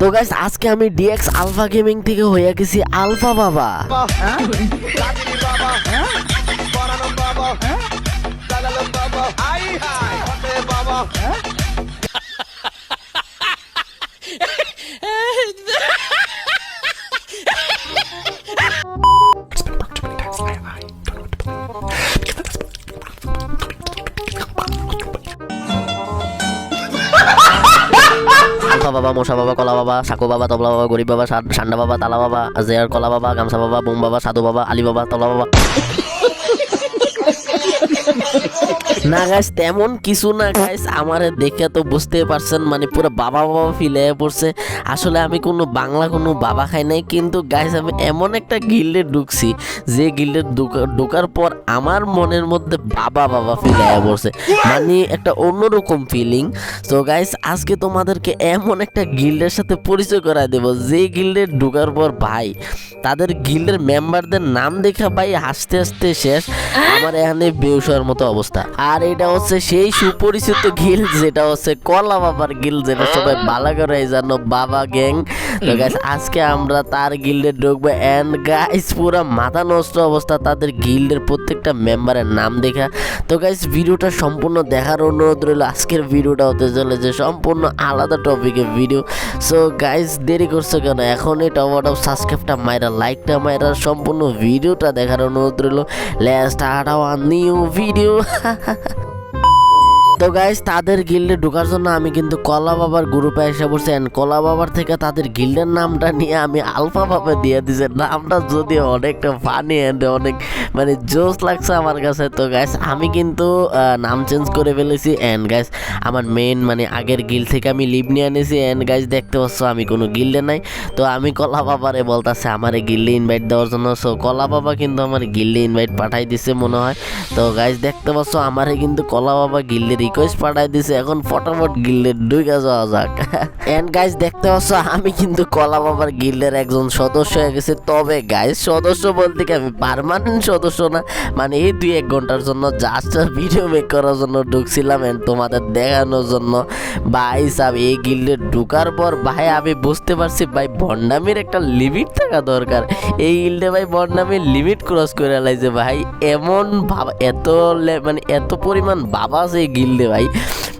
তো গাইস আজকে আমি ডিএক্স আলফা গেমিং থেকে হয়ে গেছি আলফা বাবা আলফা বাবা, মশা বাবা, কলা বাবা সাকু বাবা, তবলা বাবা, গরিব বাবা সান্ডা বাবা, তালা বাবা, জেয়ার কলা বাবা, গামছা বাবা, বোম বাবা, সাধু বাবা, আলি বাবা, তলা বাবা। না গাইস তেমন কিছু না গাইস আমার দেখে তো বুঝতে পারছেন মানে পুরো বাবা বাবা ফিল পড়ছে। আসলে আমি কোনো বাংলা কোনো বাবা খাই নাই কিন্তু গাইস আমি এমন একটা গিল্ডে ঢুকছি যে গিল্ডে ঢোকার পর আমার মনের মধ্যে বাবা বাবা ফিল পড়ছে। মানে একটা অন্যরকম ফিলিং তো গাইস আজকে তোমাদেরকে এমন একটা গিল্ডের সাথে পরিচয় করায় দেব যে গিল্ডে ঢোকার পর ভাই তাদের গিল্ডের মেম্বারদের নাম দেখা ভাই হাসতে হাসতে শেষ। আমার এখানে বেউসার মতো অবস্থা। আর এটা হচ্ছে সেই সুপরিচিত গিল, যেটা হচ্ছে কলা বাবার গিল, যেটা সবাই ভালো করে জানো, বাবা গ্যাং। তো গাইস আজকে আমরা তার গিল্ডে ঢুকবো। এন্ড গাইস পুরো মাথা নষ্ট অবস্থা, তাদের গিল্ডের প্রত্যেকটা মেম্বারের নাম দেখা। তো গাইস ভিডিওটা সম্পূর্ণ দেখার অনুরোধ রইল। আজকের ভিডিওটা হতে চলেছে সম্পূর্ণ আলাদা টপিকের ভিডিও সো গাইস দেরি করছ কেন? এখনই টমাটো সাবস্ক্রাইবটা মাইরা লাইকটা মাইরা সম্পূর্ণ ভিডিওটা দেখার অনুরোধ রইল। স্টার্ট আওয়ার নিউ ভিডিও 呵 呵 তো গাইস তাদের গিল্ডে ঢোকার জন্য আমি কিন্তু কলা বাবার গ্রুপে এসে পড়ছি and কলা বাবার থেকে তাদের গিল্ডের নামটা নিয়ে আমি আলফা বাবা দিয়ে দিছে। নামটা যদি অনেকটা ফানি অ্যান্ড অনেক মানে জোস লাগছে আমার কাছে। তো গাইস আমি কিন্তু নাম চেঞ্জ করে ফেলেছি অ্যান্ড গাইস আমার মেন মানে আগের গিল্ড থেকে আমি লিভ নিয়ে এনেছি অ্যান্ড গাইস দেখতে পাচ্ছ আমি কোনো গিল্ডে নাই। তো আমি কলা বাবারে বলতাছে, আমার গিল্ডে ইনভাইট দেওয়ার জন্য। সো কলা বাবা কিন্তু আমার গিল্ডে ইনভাইট পাঠাই দিছে মনে হয়। তো গাইস দেখতে পাচ্ছ আমারে কিন্তু কলা বাবা গিল্ডে রিকোয়েস্ট পাঠাই দিছে, এখন ফটাফট গিল্ডে ঢুকে যাওয়া যাক। এন্ড গাইস দেখতে পাচ্ছ, আমি কিন্তু কলা বাবার গিল্ডের একজন সদস্য হয়ে গেছে। তবে গাইস সদস্য বলতে কি আমি পার্মানেন্ট সদস্য না? মানে এই দুই এক ঘণ্টার জন্য জাস্ট ভিডিও মেক করার জন্য ঢুকছিলাম এন্ড তোমাদের দেখানোর জন্য। ভাই সাহেব, এই গিল্ডে ঢুকার পর ভাই, আমি বুঝতে পারছি ভাই ভন্ডামির একটা লিমিট থাকা দরকার। এই গিল্ডে ভাই ভন্ডামির লিমিট ক্রস করে লাইছে ভাই। এমন ভাব, এত মানে এত পরিমাণ বাবা আছে এই গিল্ডে ভাই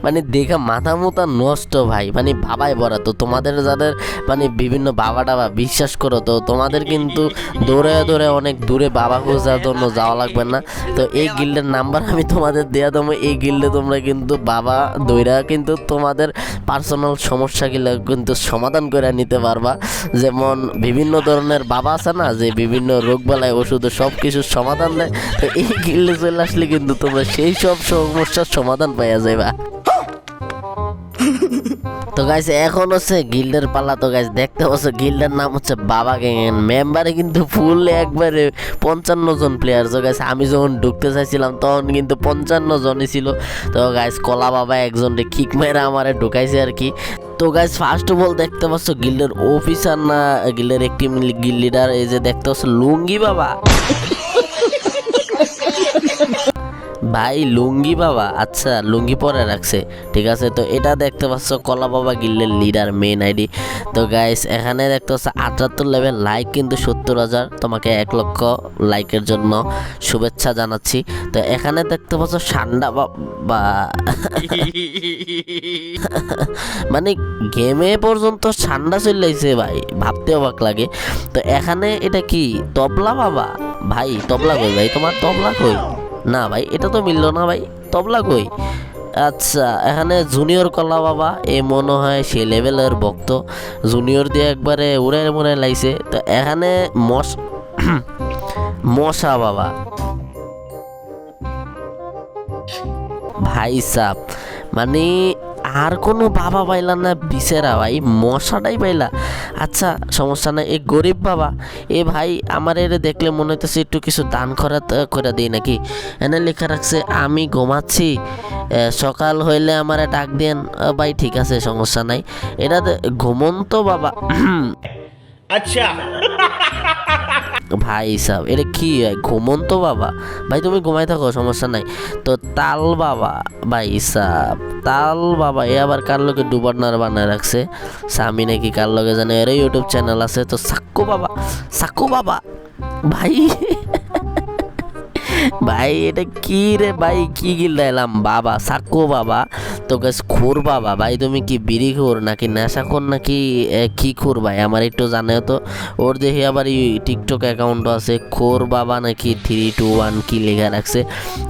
মানে দেখে মাথা মোতা নষ্ট ভাই। মানে বাবাই বড়া, তো তোমাদের যাদের মানে বিভিন্ন বাবা টাবা বিশ্বাস করো, তো তোমাদের কিন্তু দৌড়ে দৌড়ে অনেক দূরে বাবা খোঁজার জন্য যাওয়া লাগবে না। তো এই গিল্ডের নাম্বার আমি তোমাদের দেওয়া দেবো। এই গিল্ডে তোমরা কিন্তু বাবা দৈরা কিন্তু তোমাদের পার্সোনাল সমস্যাগুলো কিন্তু সমাধান করে নিতে পারবা। যেমন বিভিন্ন ধরনের বাবা আছে না, যে বিভিন্ন রোগ বালায় ওষুধ সব কিছুর সমাধান দেয়। তো এই গিল্ডে চলে আসলে কিন্তু তোমরা সেই সব সমস্যার সমাধান পাইয়া যাইবা। তো গাইস এখন হচ্ছে গিল্ডের পালা। তো গাইস দেখতে পাচ্ছ গিল্ডের নাম হচ্ছে বাবা গ্যাং। মেম্বারে কিন্তু ফুল একবারে পঞ্চান্ন জন প্লেয়ার তো গাইস আমি যখন ঢুকতে চাইছিলাম, তখন কিন্তু পঞ্চান্ন জনই ছিল। তো গাইস কলা বাবা একজনকে কিক মেরে আমারে ঢুকাইছে আর কি। তো গাইস ফার্স্ট অফ অল দেখতে পাচ্ছ গিল্ডের অফিসার না গিল্ডের একটি লিডার এই যে দেখতে পাচ্ছ, লুঙ্গি বাবা। ভাই, লুঙ্গি বাবা? আচ্ছা লুঙ্গি পরে রাখছে। ঠিক আছে, তো এটা দেখতে পাচ্ছ, কলা বাবা গিল্লের লিডার মেন আইডি তো গাইস এখানে দেখতে পাচ্ছ, আটাত্তর লেভেল লাইক কিন্তু সত্তর হাজার। তোমাকে এক লক্ষ লাইকের জন্য শুভেচ্ছা জানাচ্ছি। তো এখানে দেখতে পাচ্ছ, সান্ডা বা মানে গেমে পর্যন্ত ঠান্ডা চলে ভাই, ভাবতে অবাক লাগে। তো এখানে এটা কি, তবলা বাবা? ভাই, তবলা কই ভাই? তোমার তবলা কই? না ভাই, এটা তো মিললো না ভাই। তবলা কই? আচ্ছা এখানে জুনিয়র কলা বাবা, এ মনে হয় সে লেভেলের ভক্ত। জুনিয়র দিয়ে একবারে উড়ে মনে লাইছে। তো এখানে মশ মশা বাবা। ভাই সাপ মানে আর কোনো বাবা পাইলা না বিচেরা ভাই, মশাটাই পাইলা। আচ্ছা সমস্যা নাই, এই গরিব বাবা, এ ভাই, আমার এর দেখলে মনে হইতেছে একটু কিছু দান করা করে দিই নাকি? এনে লেখা রাখছে, আমি ঘুমাচ্ছি সকাল হইলে আমারে ডাক দেন। ভাই, ঠিক আছে, সমস্যা নাই। এটা ঘুমন্ত বাবা। আচ্ছা। ভাই সাহ এটা কি ঘুমন্ত বাবা? ভাই, তুমি ঘুমাই থাকো, সমস্যা নাই। তো তাল বাবা, ভাই সাহ তাল বাবা, এ আবার কার লোকে ডুবান্নার বানায় রাখছে? স্বামী নাকি কার লোকে জানে? এর ইউটিউব চ্যানেল আছে, তো সাক্কু বাবা সাক্কু বাবা, ভাই ভাই, এটা কি রে ভাই? কি গিল এলাম? বাবা, সাক্কু বাবা তো গাছ খুর বাবা ভাই তুমি কি বিড়ি খুর নাকি নেশা খুর নাকি কি খুর ভাই আমার একটু জানে তো। ওর দেখি আবার এই টিকটক অ্যাকাউন্টও আছে খোর বাবা নাকি থ্রি টু ওয়ান কি লেখা রাখছে।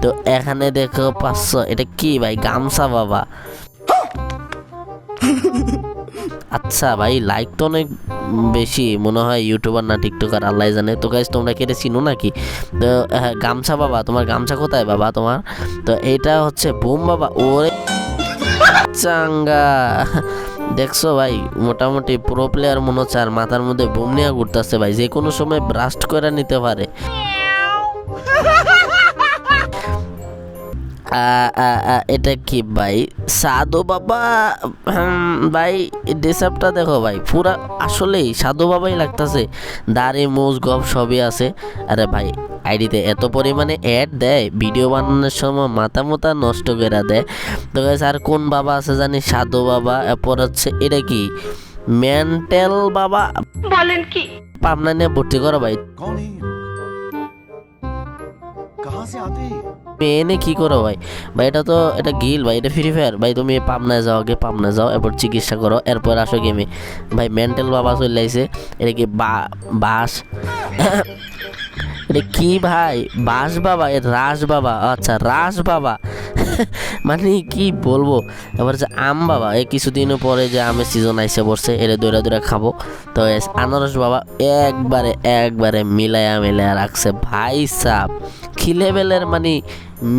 তো এখানে দেখো পাঁচশো এটা কি ভাই গামছা বাবা? আচ্ছা ভাই লাইক তো অনেক বেশি মনে হয় ইউটিউবার না টিকটকার আল্লাহ জানে। তো গাইজ তোমরা কেটে চিনো নাকি? তো হ্যাঁ, গামছা বাবা তোমার গামছা কোথায় বাবা তোমার? তো এটা হচ্ছে বুম বাবা ওরে চাঙ্গা। দেখছ ভাই, মোটামুটি প্রো প্লেয়ার মনে হচ্ছে আর মাথার মধ্যে বমনিয়া নিয়ে ঘুরতেছে ভাই, যে কোনো সময় ব্রাস্ট করে নিতে পারে। এটা কি ভাই? সাধু বাবা হুম, ভাই ডিসাপটা দেখো ভাই পুরা আসলেই সাধু বাবাই লাগতেছে। দাড়ি মুজ গপ সবই আছে। আরে ভাই আইডিতে এত পরিমাণে অ্যাড দেয় ভিডিও বানানোর সময় মাথা মাথা নষ্ট করে দেয়। তো আর কোন বাবা আছে জানি? সাধু বাবা এরপর হচ্ছে এটা কি? মেন্টাল বাবা? বলেন কি? পাবনা নিয়ে ভর্তি করো ভাই। মেয়ে এনে কী করো ভাই? ভাই, এটা তো এটা গিল ভাই, এটা ফ্রি ফায়ার ভাই, তুমি পাবনায় যাও আগে পাবনায় যাও, এরপর চিকিৎসা করো, এরপর আসো গেমে। ভাই মেন্টাল বাবা চলে আইছে। এটা কি বা, বাস? এটা কি ভাই? বাস বাবা, এ রাস বাবা। আচ্ছা রাস বাবা। মানে কি বলব? এবার যে আম বাবা, এ কিছুদিন পরে যে আমের সিজন আইসে পড়ছে এর দৌড়া দৌড়া খাব। তো আনারস বাবা, একবারে একবারে মিলাইয়া মিলায়া রাখছে। ভাই সাপ কি লেভেলের মানে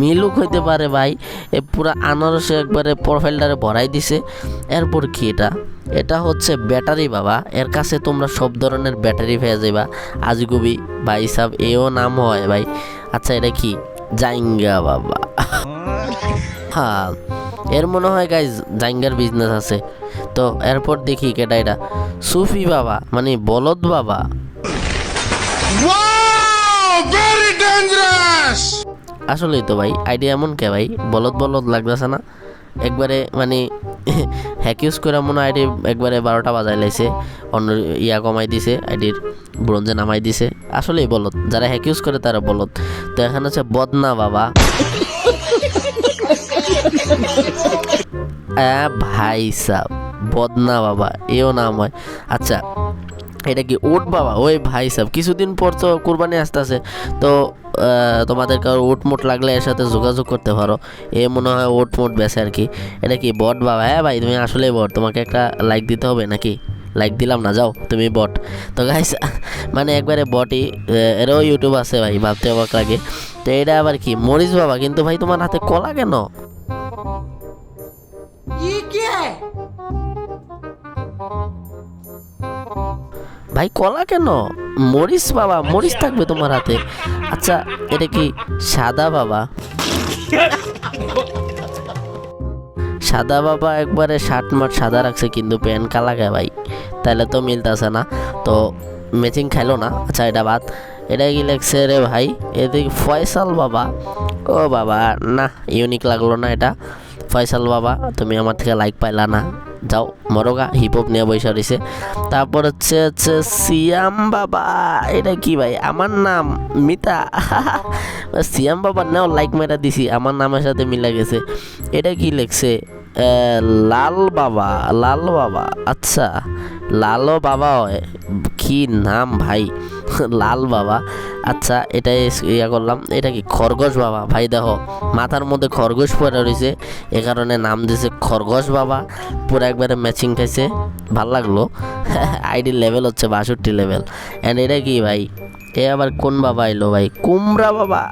মিলুক হইতে পারে ভাই? এ পুরা আনারসে একবারে প্রোফাইলটারে ভরাই দিছে। এরপর কি এটা? এটা হচ্ছে ব্যাটারি বাবা। এর কাছে তোমরা সব ধরনের ব্যাটারি পেয়ে যাবা আজগুবি ভাই সাহ এও নাম হয় ভাই। আচ্ছা এটা কি? জাইঙ্গা বাবা। হ্যাঁ এর মনে হয় গাইজ জাইঙ্গার বিজনেস আছে। তো এরপর দেখি কেটা এটা। সুফি বাবা মানে বলদ বাবা। আসলেই তো ভাই আইডিয়া এমন কে ভাই? বলদ বলদ লাগতেছে না। একবারে মানে হ্যাক ইউজ করে মনে আইডি একবারে বারোটা বাজাই লাইছে। অন্য ইয়া কমাই দিছে আইডির ব্রোঞ্জে নামাই দিছে। আসলেই বলদ, যারা হ্যাক ইউজ করে তারা বলদ। তো এখানে হচ্ছে বদনা বাবা। ভাই সাহ বদনা বাবা, এও নাম হয়। আচ্ছা এটা কি ওট বাবা? ওই ভাই সাহেব, কিছুদিন পর তো কোরবানি আসতেছে। তো তোমাদের কারও ওট মোট লাগলে এর সাথে যোগাযোগ করতে পারো। এ মনে হয় ওট মোট বেছে আর কি। এটা কি বট বাবা? হ্যাঁ ভাই, তুমি আসলে বট। তোমাকে একটা লাইক দিতে হবে নাকি? লাইক দিলাম না, যাও, তুমি বট। তো গাইস মানে একবারে বটই। এরও ইউটিউব আছে ভাই, ভাবতে অবাক লাগে। তো এটা আবার কি? মরিচ বাবা, কিন্তু ভাই তোমার হাতে কলা কেন? ভাই, কলা কেন? মরিচ বাবা, মরিচ থাকবে তোমার হাতে। আচ্ছা এটা কি সাদা বাবা? সাদা বাবা একবারে শার্ট মাঠ সাদা রাখছে, কিন্তু প্যান্ট কালা গে ভাই? তাহলে তো মিলতে মিলতেছে না। তো ম্যাচিং খাইলো না। আচ্ছা এটা বাদ। এটা কি লেগছে রে ভাই? এদিকে ফয়সাল বাবা। ও বাবা, না ইউনিক লাগল না এটা। ফয়সাল বাবা, তুমি আমার থেকে লাইক পাইলা না। যাও, মরগা হিপ হপ নিয়ে বসে রয়েছে। তারপর হচ্ছে হচ্ছে সিয়াম বাবা, এটা কি ভাই? আমার নাম মিতা। সিয়াম বাবার নাও লাইক মেরা দিছি, আমার নামের সাথে মিলা গেছে। এটা কি লেখছে? লাল বাবা লাল বাবা আচ্ছা লালও বাবা হয়। কি নাম ভাই? লাল বাবা। আচ্ছা এটাই ইয়া করলাম, এটা কি খরগোশ বাবা? ভাই দেখো, মাথার মধ্যে খরগোশ পরে রয়েছে, এ কারণে নাম দিয়েছে খরগোশ বাবা। পুরো একবারে ম্যাচিং খাইছে, ভালো লাগল। আইডি লেভেল হচ্ছে বাষট্টি লেভেল অ্যান্ড এটা কি ভাই? এ আবার কোন বাবা এলো ভাই? কুমড়া বাবা।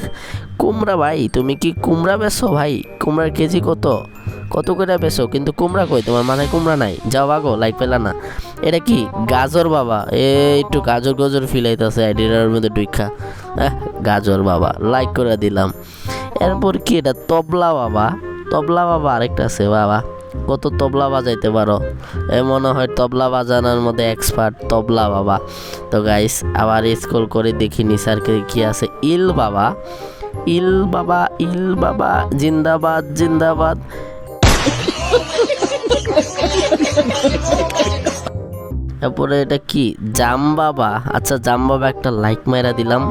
কুমড়া ভাই, তুমি কি কুমড়া বেছো ভাই? কুমড়ার কেজি কত? কত করে বেছো কিন্তু কুমড়া কই? তোমার মাথায় কুমড়া নাই? যাও আগো লাইক পেলা না। এটা কি? গাজর বাবা। এ একটু গাজর গজর ফিল আইতেছে আইডিটার মধ্যে ডুইখা আহ, গাজর বাবা লাইক করে দিলাম। এরপর কি এটা? তবলা বাবা। তবলা বাবা আরেকটা আছে বাবা। কত তবলা বাজাইতে পারো? এ মনে হয় তবলা বাজানোর মধ্যে এক্সপার্ট তবলা বাবা। তো গাইস আবার স্কুল করে দেখি নিসারকে কি আছে। ইল বাবা। ইল বাবা ইল বাবা জিন্দাবাদ জিন্দাবাদ। তারপরে এটা কি? জাম বাবা। আচ্ছা জাম বাবা একটা লাইক মাইরা দিলাম।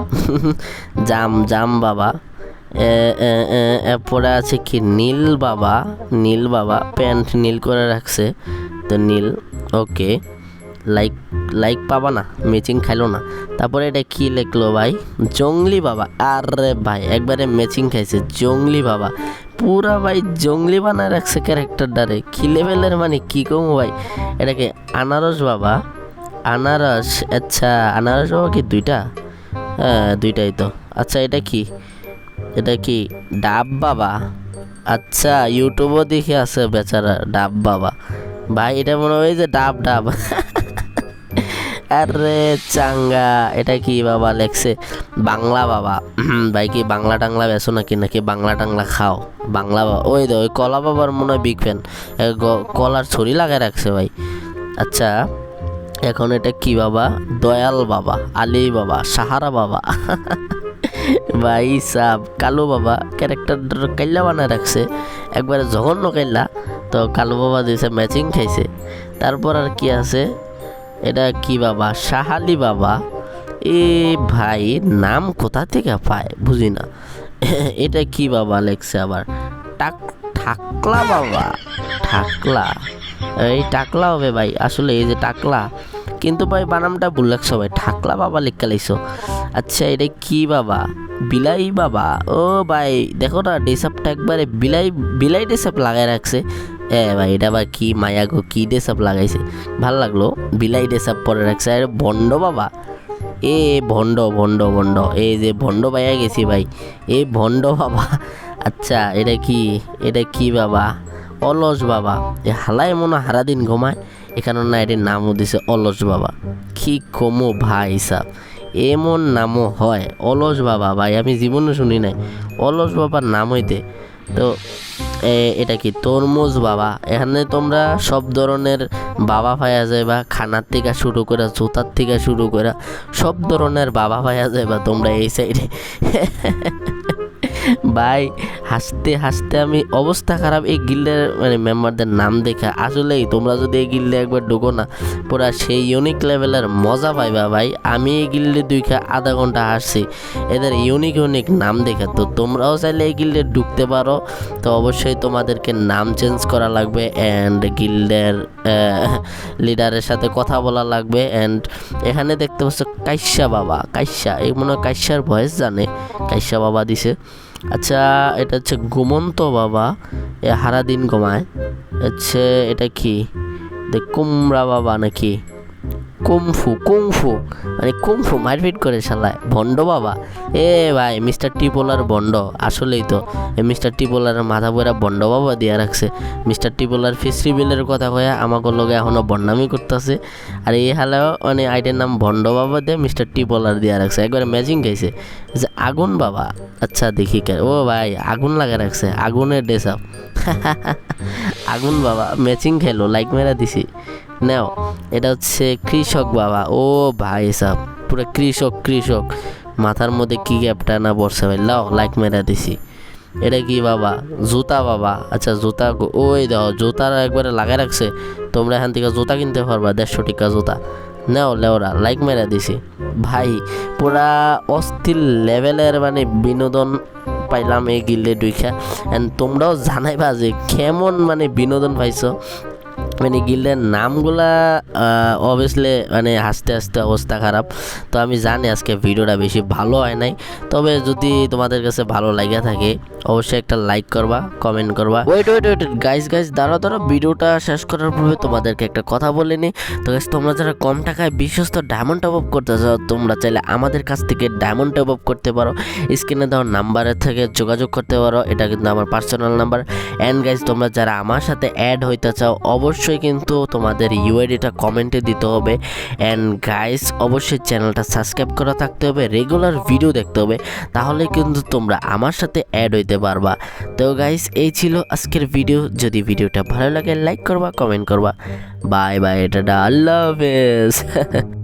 জাম জাম বাবা। এরপরে আছে কি? নীল বাবা। নীল বাবা। প্যান্ট নীল করে রাখছে। তো নীল, ওকে। লাইক লাইক পাবা না ম্যাচিং খাইলো না। তারপরে এটা কি লিখলো ভাই? জঙ্গলি বাবা। আরে ভাই, একবারে ম্যাচিং খাইছে। জঙ্গলি বাবা। পুরা ভাই জঙ্গলি বানায় রাখছে ক্যারেক্টারটারে কি লেভেলের মানে কি কম ভাই? এটাকে আনারস বাবা। আনারস আচ্ছা আনারস বাবা কি দুইটা? হ্যাঁ দুইটাই তো। আচ্ছা এটা কি? এটা কি ডাব বাবা? আচ্ছা ইউটিউবও দেখে আছে বেচারা ডাব বাবা। ভাই, এটা মনে হয় যে ডাব ডাব। আরে চাঙ্গা, এটা কি বাবা লেখছে? বাংলা বাবা। ভাই কি বাংলা টাংলা বেছো নাকি? নাকি বাংলা টাংলা খাও? বাংলা বাবা ওই দে, ওই কলা বাবার মনে হয় বিগ ফ্যান কলার ছড়ি লাগায় রাখছে ভাই। আচ্ছা এখন এটা কি বাবা? দয়াল বাবা, আলী বাবা, সাহারা বাবা। ভাই সাব, কালো বাবা ক্যারেক্টার কাইল্লা বানায় রাখছে। একবারে জঘন্য কাইল্লা তো কালো বাবা দিয়েছে ম্যাচিং খাইছে। তারপর আর কি আছে? এটা কি বাবা? সাহালি বাবা? এ ভাই, নাম কোথা থেকে পায়? বুঝি না। এটা কি বাবা লেখছে আবার? টাক, ঠাকলা বাবা। ঠাকলা। এই টাকলা হবে ভাই। আসলে এই যে টাকলা কিন্তু ভাই, বানামটা ভুল লাগছে ভাই। ঠাকলা বাবা লেখা লাইছো। আচ্ছা এটা কি বাবা? বিলাই বাবা। ও ভাই, দেখো না, ডেসাপটা একবারে বিলাই বিলাই ডেসাপ লাগাই রাখছে। এ ভাই, এটা বা কি মায়া গো, কি ডেসাপ লাগাইছে? ভালো লাগল? বিলাই ডেসাপ পরে রাখছে। আর ভণ্ড বাবা। এ ভণ্ড ভণ্ড ভণ্ড। এই যে ভণ্ড পাইয়া গেছি ভাই। এই ভণ্ড বাবা। আচ্ছা এটা কি? এটা কি বাবা? অলস বাবা। এ হালাই মনে হয় হারাদিন ঘুমায়। এখানে না এটির নামও দিছে অলস বাবা। কি কমো ভাই সাহ এমন নামও হয়। অলস বাবা ভাই, আমি জীবনে শুনি নাই। অলস বাবার নাম হইতে তো এটা কি তরমুজ বাবা? এখানে তোমরা সব ধরনের বাবা পাওয়া যায় বা খানার থেকে শুরু করে জুতার থেকে শুরু করে সব ধরনের বাবা পাওয়া যায় বা তোমরা এই সাইডে ভাই, হাসতে হাসতে আমি অবস্থা খারাপ। এই গিল্ডের মানে মেম্বারদের নাম দেখে আসলেই তোমরা যদি এই গিল্ডে একবার ঢুকো না, পুরা সেই ইউনিক লেভেলের মজা পাইবা ভাই। আমি এই গিল্ডে দুই খা আধা ঘণ্টা হাসছি। এদের ইউনিক ইউনিক নাম দেখে। তো তোমরাও চাইলে এই গিল্ডে ঢুকতে পারো। তো অবশ্যই তোমাদেরকে নাম চেঞ্জ করা লাগবে। অ্যান্ড গিল্ডের লিডারের সাথে কথা বলা লাগবে অ্যান্ড এখানে দেখতে পাচ্ছ কাইসা বাবা, কাইসা, এই মনে হয় কাইসার ভয়েস জানে, কাইসা বাবা দিছে। আচ্ছা এটা হচ্ছে গুমন্ত বাবা, এ হারা দিন ঘুমায়। হচ্ছে এটা কি? কুমড়া বাবা নাকি? Kung fu kung fu. মানে কুমফু, মারপিট করে শালায় ভণ্ড বাবা। এ ভাই, মিস্টার টিপোলার বন্ড আসলেই তো। মিস্টার টিপোলারের মাথা পয়রা বন্ড বাবা দিয়া রাখছে। মিস্টার টিপোলার ফিসরি বিলের কথা কয়া আমাকে লগে এখনও বন্ডামি করতেছে। আর এই হালেও মানে আইটের নাম ভণ্ড বাবা দিয়ে মিস্টার টিপোলার দিয়া রাখছে। একবারে ম্যাচিং খাইছে যে আগুন বাবা। আচ্ছা দেখি ও ভাই, আগুন লাগা রাখছে। আগুনের ড্রেস আপ আগুন বাবা, ম্যাচিং খেলো, লাইক মেরা দিছি। নাও। এটা হচ্ছে কৃষক বাবা। ও ভাই সাহ পুরো কৃষক কৃষক। মাথার মধ্যে কি গ্যাপটা না বর্ষা ভাই? লাও লাইক মেরা দিছি। এটা কি বাবা? জুতা বাবা। আচ্ছা জুতা ওই দেখো জুতার একবারে লাগাই রাখছে। তোমরা এখান থেকে জুতা কিনতে পারবা, দেড়শো টিকা জুতা। নাও, লেওরা লাইক মেরা দিছি। ভাই, পুরা অস্থির লেভেলের মানে বিনোদন পাইলাম এই গিল্ডে দুইখা এন্ড তোমরাও জানাইবা যে কেমন মানে বিনোদন পাইছো। মানে গিল্ডের নামগুলা অবভিয়াসলি মানে হাসতে হাসতে অবস্থা খারাপ। তো আমি জানি আজকে ভিডিওটা বেশি ভালো হয় নাই। তবে যদি তোমাদের কাছে ভালো লাগে থাকে, অবশ্যই একটা লাইক করবা কমেন্ট করবা। Wait wait wait guys guys দাঁড়া দাঁড়া ভিডিওটা শেষ করার পূর্বে তোমাদেরকে একটা কথা বলে নি। তো গাইস তোমরা যারা কম টাকায় বিশ্বস্ত ডায়মন্ড টপ আপ করতে চাও, তোমরা চাইলে আমাদের কাছ থেকে ডায়মন্ড টপ আপ করতে পারো। স্ক্রিনে দেওয়া নাম্বারের থেকে যোগাযোগ করতে পারো। এটা কিন্তু আমার পার্সোনাল নাম্বার অ্যান্ড গাইজ তোমরা যারা আমার সাথে অ্যাড হইতে চাও, অবশ্যই অবশ্যই কিন্তু তোমাদের ইউআইডিটা কমেন্টে দিতে হবে। অ্যান্ড গাইস অবশ্যই চ্যানেলটা সাবস্ক্রাইব করা থাকতে হবে রেগুলার ভিডিও দেখতে হবে, তাহলে কিন্তু তোমরা আমার সাথে অ্যাড হইতে পারবা। তো গাইস এই ছিল আজকের ভিডিও যদি ভিডিওটা ভালো লাগে লাইক করবা কমেন্ট করবা। বাই বাই টাটা, আল্লাহ হাফেজ।